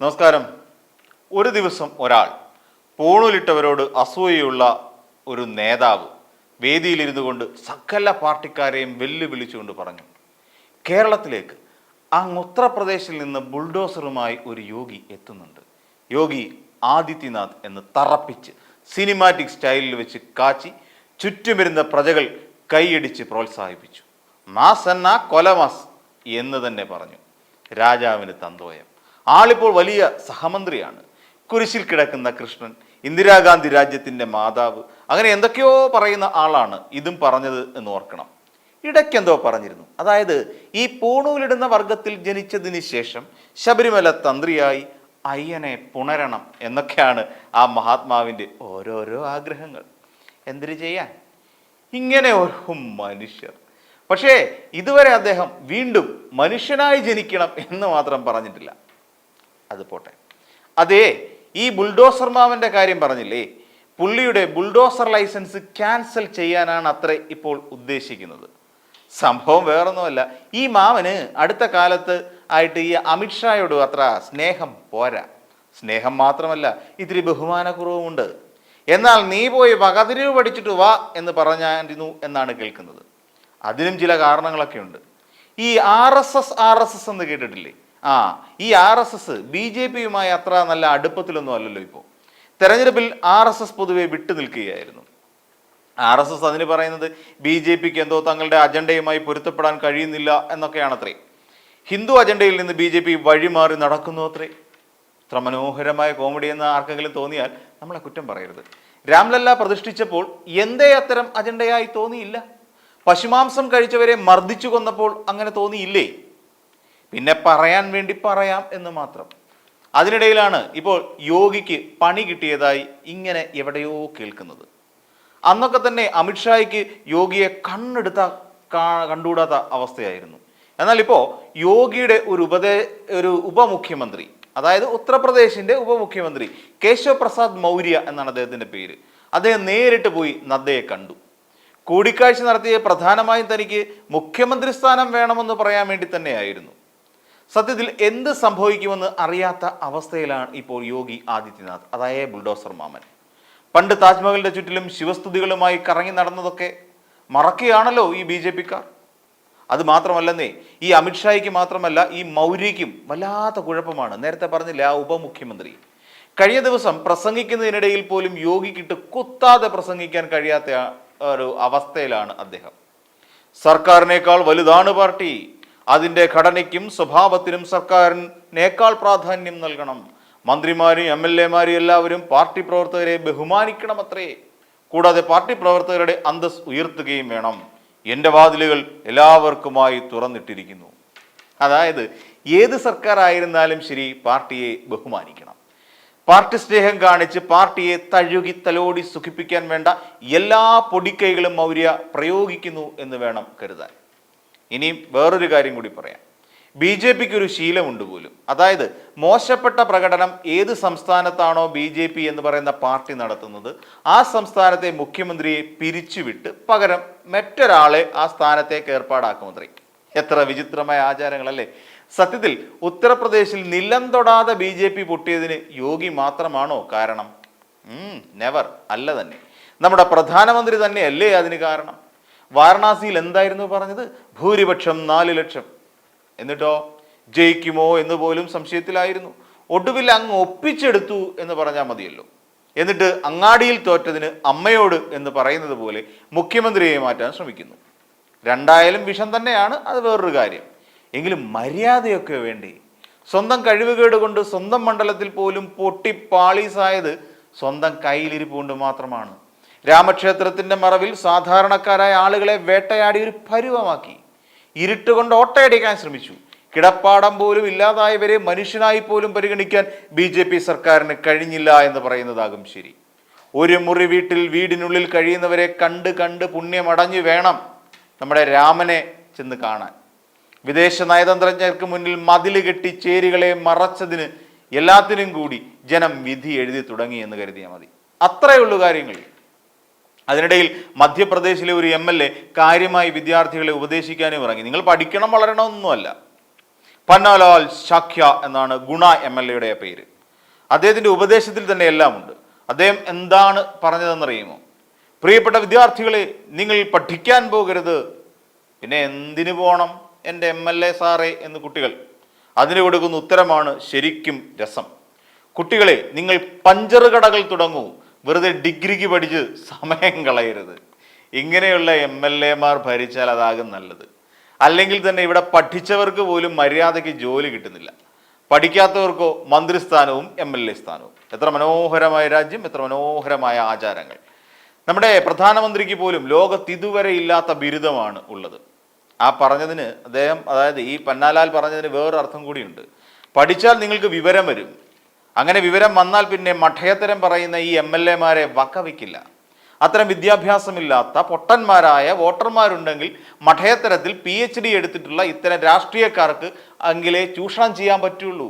നമസ്കാരം. ഒരു ദിവസം ഒരാൾ പൂണൂലിട്ടവരോട് അസൂയയുള്ള ഒരു നേതാവ് വേദിയിലിരുന്നു കൊണ്ട് സകല പാർട്ടിക്കാരെയും വെല്ലുവിളിച്ചുകൊണ്ട് പറഞ്ഞു. കേരളത്തിലേക്ക് അങ്ങ് ഉത്തർപ്രദേശിൽ നിന്ന് ബുൾഡോസറുമായി ഒരു യോഗി എത്തുന്നുണ്ട്. യോഗി ആദിത്യനാഥ് എന്ന് തറപ്പിച്ച് സിനിമാറ്റിക് സ്റ്റൈലിൽ വെച്ച് കാച്ചി ചുറ്റുമിരുന്ന പ്രജകൾ കൈയടിച്ച് പ്രോത്സാഹിപ്പിച്ചു. മാസ് എന്ന കൊലമാസ് എന്ന് തന്നെ പറഞ്ഞു. രാജാവിന് തന്തോയം. ആളിപ്പോൾ വലിയ സഹമന്ത്രിയാണ്. കുരിശിൽ കിടക്കുന്ന കൃഷ്ണൻ ഇന്ദിരാഗാന്ധി രാജ്യത്തിന്റെ മാതാവ് അങ്ങനെ എന്തൊക്കെയോ പറയുന്ന ആളാണ് ഇതും പറഞ്ഞത് എന്ന് ഓർക്കണം. ഇടയ്ക്കെന്തോ പറഞ്ഞിരുന്നു. അതായത് ഈ പൂണൂലിടുന്ന വർഗത്തിൽ ജനിച്ചതിന് ശേഷം ശബരിമല തന്ത്രിയായി അയ്യനെ പുണരണം എന്നൊക്കെയാണ് ആ മഹാത്മാവിന്റെ ഓരോരോ ആഗ്രഹങ്ങൾ. എന്തിനു ചെയ്യാൻ? ഇങ്ങനെ ഒരു മനുഷ്യർ. പക്ഷേ ഇതുവരെ അദ്ദേഹം വീണ്ടും മനുഷ്യനായി ജനിക്കണം എന്ന് മാത്രം പറഞ്ഞിട്ടില്ല. അത് പോട്ടെ. അതേ ഈ ബുൾഡോസർ മാവന്റെ കാര്യം പറഞ്ഞില്ലേ? പുള്ളിയുടെ ബുൾഡോസർ ലൈസൻസ് ക്യാൻസൽ ചെയ്യാനാണ് അത്ര ഇപ്പോൾ ഉദ്ദേശിക്കുന്നത്. സംഭവം വേറൊന്നുമല്ല. ഈ മാമന് അടുത്ത കാലത്ത് ആയിട്ട് ഈ അമിത്ഷായോട് അത്ര സ്നേഹം പോരാ. സ്നേഹം മാത്രമല്ല ഇത്തിരി ബഹുമാനക്കുറവുമുണ്ട്. എന്നാൽ നീ പോയി വകതിരിവ് പഠിച്ചിട്ട് വാ എന്ന് പറഞ്ഞായിരുന്നു എന്നാണ് കേൾക്കുന്നത്. അതിനും ചില കാരണങ്ങളൊക്കെ ഉണ്ട് ഈ R S S R S S എന്ന് കേട്ടിട്ടില്ലേ? ആ ഈ R S S B J പിയുമായി അത്ര നല്ല അടുപ്പത്തിലൊന്നും അല്ലല്ലോ ഇപ്പോൾ തെരഞ്ഞെടുപ്പിൽ ആർ എസ് എസ് പൊതുവെ വിട്ടു നിൽക്കുകയായിരുന്നു. ആർ എസ് എസ് അതിന് പറയുന്നത് ബി ജെ പിക്ക് എന്തോ തങ്ങളുടെ അജണ്ടയുമായി പൊരുത്തപ്പെടാൻ കഴിയുന്നില്ല എന്നൊക്കെയാണത്രേ. ഹിന്ദു അജണ്ടയിൽ നിന്ന് ബി ജെ പി വഴിമാറി നടക്കുന്നു അത്രേ. ഇത്ര മനോഹരമായ കോമഡി എന്ന് ആർക്കെങ്കിലും തോന്നിയാൽ നമ്മളെ കുറ്റം പറയരുത്. രാംലല്ല പ്രതിഷ്ഠിച്ചപ്പോൾ എന്തേ അത്തരം അജണ്ടയായി തോന്നിയില്ല. പശുമാംസം കഴിച്ചവരെ മർദ്ദിച്ചു കൊന്നപ്പോൾ അങ്ങനെ തോന്നിയില്ലേ? പിന്നെ പറയാൻ വേണ്ടി പറയാം എന്ന് മാത്രം. അതിനിടയിലാണ് ഇപ്പോൾ യോഗിക്ക് പണി കിട്ടിയതായി ഇങ്ങനെ എവിടെയോ കേൾക്കുന്നത്. അന്നൊക്കെ തന്നെ അമിത്ഷായ്ക്ക് യോഗിയെ കണ്ണെടുത്ത കണ്ടുകൂടാത്ത അവസ്ഥയായിരുന്നു. എന്നാൽ ഇപ്പോൾ യോഗിയുടെ ഒരു ഉപദേ ഒരു ഉപമുഖ്യമന്ത്രി അതായത് ഉത്തർപ്രദേശിന്റെ ഉപമുഖ്യമന്ത്രി കേശവ പ്രസാദ് മൗര്യ എന്നാണ് അദ്ദേഹത്തിന്റെ പേര്. അദ്ദേഹം നേരിട്ട് പോയി നദ്ദയെ കണ്ടു. കൂടിക്കാഴ്ച നടത്തിയ പ്രധാനമായും തനിക്ക് മുഖ്യമന്ത്രി സ്ഥാനം വേണമെന്ന് പറയാൻ വേണ്ടി തന്നെയായിരുന്നു. സത്യത്തിൽ എന്ത് സംഭവിക്കുമെന്ന് അറിയാത്ത അവസ്ഥയിലാണ് ഇപ്പോൾ യോഗി ആദിത്യനാഥ് അതായത് ബുൾഡോസർ മാമൻ. പണ്ട് താജ്മഹലിന്റെ ചുറ്റിലും ശിവസ്തുതികളുമായി കറങ്ങി നടന്നതൊക്കെ മറക്കുകയാണല്ലോ ഈ ബി ജെ പിക്കാർ. അത് മാത്രമല്ലെന്നേ ഈ അമിത്ഷായ്ക്ക് മാത്രമല്ല ഈ മൗര്യയ്ക്കും വല്ലാത്ത കുഴപ്പമാണ്. നേരത്തെ പറഞ്ഞില്ല ആ ഉപമുഖ്യമന്ത്രി. കഴിഞ്ഞ ദിവസം പ്രസംഗിക്കുന്നതിനിടയിൽ പോലും യോഗിക്കിട്ട് കുത്താതെ പ്രസംഗിക്കാൻ കഴിയാത്ത ഒരു അവസ്ഥയിലാണ് അദ്ദേഹം. സർക്കാരിനേക്കാൾ വലുതാണ് പാർട്ടി. അതിന്റെ ഘടനയ്ക്കും സ്വഭാവത്തിനും സർക്കാരിനേക്കാൾ പ്രാധാന്യം നൽകണം. മന്ത്രിമാരും എം എൽ എമാരും എല്ലാവരും പാർട്ടി പ്രവർത്തകരെ ബഹുമാനിക്കണം അത്രേ കൂടാതെ പാർട്ടി പ്രവർത്തകരുടെ അന്തസ് ഉയർത്തുകയും വേണം. എന്റെ വാതിലുകൾ എല്ലാവർക്കുമായി തുറന്നിട്ടിരിക്കുന്നു. അതായത് ഏത് സർക്കാർ ആയിരുന്നാലും ശരി പാർട്ടിയെ ബഹുമാനിക്കണം. പാർട്ടി സ്നേഹം കാണിച്ച് പാർട്ടിയെ തഴുകി തലോടി സുഖിപ്പിക്കാൻ വേണ്ട എല്ലാ പൊടിക്കൈകളും മൗര്യ പ്രയോഗിക്കുന്നു എന്ന് വേണം കരുതാൻ. ഇനിയും വേറൊരു കാര്യം കൂടി പറയാം. ബി ജെ പിക്ക് ഒരു ശീലമുണ്ട് പോലും. അതായത് മോശപ്പെട്ട പ്രകടനം ഏത് സംസ്ഥാനത്താണോ ബി ജെ പി എന്ന് പറയുന്ന പാർട്ടി നടത്തുന്നത് ആ സംസ്ഥാനത്തെ മുഖ്യമന്ത്രിയെ പിരിച്ചുവിട്ട് പകരം മറ്റൊരാളെ ആ സ്ഥാനത്തേക്ക് ഏർപ്പാടാക്കും മന്ത്രി എത്ര വിചിത്രമായ ആചാരങ്ങളല്ലേ? സത്യത്തിൽ ഉത്തർപ്രദേശിൽ നിലം തൊടാതെ ബി ജെ പി പൊട്ടിയതിന് യോഗി മാത്രമാണോ കാരണം? നെവർ അല്ല തന്നെ. നമ്മുടെ പ്രധാനമന്ത്രി തന്നെയല്ലേ അതിന് കാരണം? വാരണാസിയിൽ എന്തായിരുന്നു പറഞ്ഞത്? ഭൂരിപക്ഷം നാല് ലക്ഷം. എന്നിട്ടോ? ജയിക്കുമോ എന്ന് പോലും സംശയത്തിലായിരുന്നു. ഒടുവിൽ അങ്ങ് ഒപ്പിച്ചെടുത്തു എന്ന് പറഞ്ഞാൽ മതിയല്ലോ. എന്നിട്ട് അങ്ങാടിയിൽ തോറ്റതിന് അമ്മയോട് എന്ന് പറയുന്നത് പോലെ മുഖ്യമന്ത്രിയെ മാറ്റാൻ ശ്രമിക്കുന്നു. രണ്ടായാലും വിഷം തന്നെയാണ് അത് വേറൊരു കാര്യം. എങ്കിലും മര്യാദയൊക്കെ വേണ്ടി? സ്വന്തം കഴിവുകേട് കൊണ്ട് സ്വന്തം മണ്ഡലത്തിൽ പോലും പൊട്ടിപ്പാളീസായത് സ്വന്തം കയ്യിലിരിപ്പ് കൊണ്ട് മാത്രമാണ്. രാമക്ഷേത്രത്തിന്റെ മറവിൽ സാധാരണക്കാരായ ആളുകളെ വേട്ടയാടി ഒരു പരുവമാക്കി. ഇരുട്ട് കൊണ്ട് ഓട്ടയടിക്കാൻ ശ്രമിച്ചു. കിടപ്പാടം പോലും ഇല്ലാതായവരെ മനുഷ്യനായി പോലും പരിഗണിക്കാൻ ബി ജെ പി സർക്കാരിന് കഴിഞ്ഞില്ല എന്ന് പറയുന്നതാകും ശരി. ഒരു മുറി വീട്ടിൽ വീടിനുള്ളിൽ കഴിയുന്നവരെ കണ്ട് കണ്ട് പുണ്യമടഞ്ഞു വേണം നമ്മുടെ രാമനെ ചെന്ന് കാണാൻ. വിദേശ നയതന്ത്രജ്ഞർക്ക് മുന്നിൽ മതിൽ കെട്ടി ചേരികളെ മറച്ചതിന് എല്ലാത്തിനും കൂടി ജനം വിധി എഴുതി തുടങ്ങി എന്ന് കരുതിയാൽ മതി. അത്രയുള്ളൂ കാര്യങ്ങൾ. അതിനിടയിൽ മധ്യപ്രദേശിലെ ഒരു എം എൽ എ കാര്യമായി വിദ്യാർത്ഥികളെ ഉപദേശിക്കാനും ഇറങ്ങി. നിങ്ങൾ പഠിക്കണം വളരണമെന്നൊന്നുമല്ല. പന്നാലാൽ ശാഖ്യ എന്നാണ് ഗുണ എം എൽ എയുടെ പേര്. അദ്ദേഹത്തിന്റെ ഉപദേശത്തിൽ തന്നെ എല്ലാമുണ്ട് അദ്ദേഹം എന്താണ് പറഞ്ഞതെന്നറിയുമോ? പ്രിയപ്പെട്ട വിദ്യാർത്ഥികളെ നിങ്ങൾ പഠിക്കാൻ പോകരുത്. പിന്നെ എന്തിനു പോകണം എന്റെ എം എൽ എ സാറേ എന്ന് കുട്ടികൾ? അതിന് കൊടുക്കുന്ന ഉത്തരമാണ് ശരിക്കും രസം. കുട്ടികളെ നിങ്ങൾ പഞ്ചറുകടകൾ തുടങ്ങൂ. വെറുതെ ഡിഗ്രിക്ക് പഠിച്ച് സമയം കളയരുത്. ഇങ്ങനെയുള്ള എം എൽ എമാർ ഭരിച്ചാൽ അതാകും നല്ലത്. അല്ലെങ്കിൽ തന്നെ ഇവിടെ പഠിച്ചവർക്ക് പോലും മര്യാദയ്ക്ക് ജോലി കിട്ടുന്നില്ല. പഠിക്കാത്തവർക്കോ മന്ത്രിസ്ഥാനവും എം എൽ എ സ്ഥാനവും. എത്ര മനോഹരമായ രാജ്യം എത്ര മനോഹരമായ ആചാരങ്ങൾ. നമ്മുടെ പ്രധാനമന്ത്രിക്ക് പോലും ലോകത്ത് ഇതുവരെ ഇല്ലാത്ത ബിരുദമാണ് ഉള്ളത്. ആ പറഞ്ഞതിന് അദ്ദേഹം അതായത് ഈ പന്നാലാൽ പറഞ്ഞതിന് വേറൊരു അർത്ഥം കൂടിയുണ്ട്. പഠിച്ചാൽ നിങ്ങൾക്ക് വിവരം വരും. അങ്ങനെ വിവരം വന്നാൽ പിന്നെ മഠയത്തരം പറയുന്ന ഈ എം എൽ എമാരെ വക്കവയ്ക്കില്ല അത്തരം വിദ്യാഭ്യാസമില്ലാത്ത പൊട്ടന്മാരായ വോട്ടർമാരുണ്ടെങ്കിൽ മഠയത്തരത്തിൽ പി എച്ച് ഡി എടുത്തിട്ടുള്ള ഇത്തരം രാഷ്ട്രീയക്കാർക്ക് എങ്കിലേ ചൂഷണം ചെയ്യാൻ പറ്റുള്ളൂ.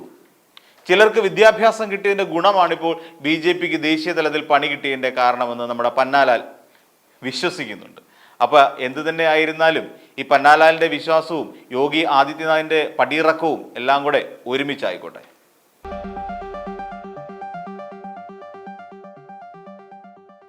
ചിലർക്ക് വിദ്യാഭ്യാസം കിട്ടിയതിന്റെ ഗുണമാണിപ്പോൾ ബി ജെ പിക്ക് ദേശീയ തലത്തിൽ പണി കിട്ടിയതിന്റെ കാരണമെന്ന് നമ്മുടെ പന്നാലാൽ വിശ്വസിക്കുന്നുണ്ട്. അപ്പോൾ എന്തു തന്നെ ആയിരുന്നാലും ഈ പന്നാലാലിന്റെ വിശ്വാസവും യോഗി ആദിത്യനാഥിന്റെ പടിയിറക്കവും എല്ലാം കൂടെ ഒരുമിച്ചായിക്കോട്ടെ.